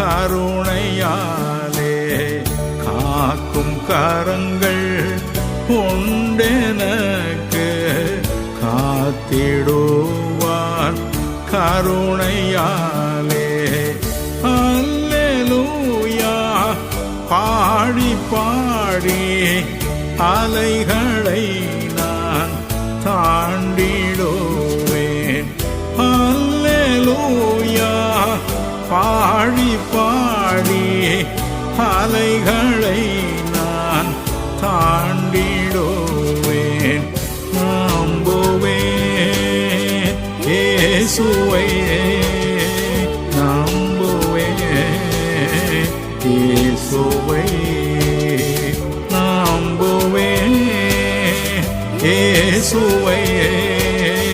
கருணையாலே காக்கும் கரங்கள் உண்டெனக்கு காத்திடுவார். கருணையாலே அல்லூயா பாடி பாடி அலைகளை அலைகளை நான் தாண்டிடுவேன். நம்புவேன். ஏசுவையே நம்புவேன். ஏசுவை நம்புவேன். ஏசுவையே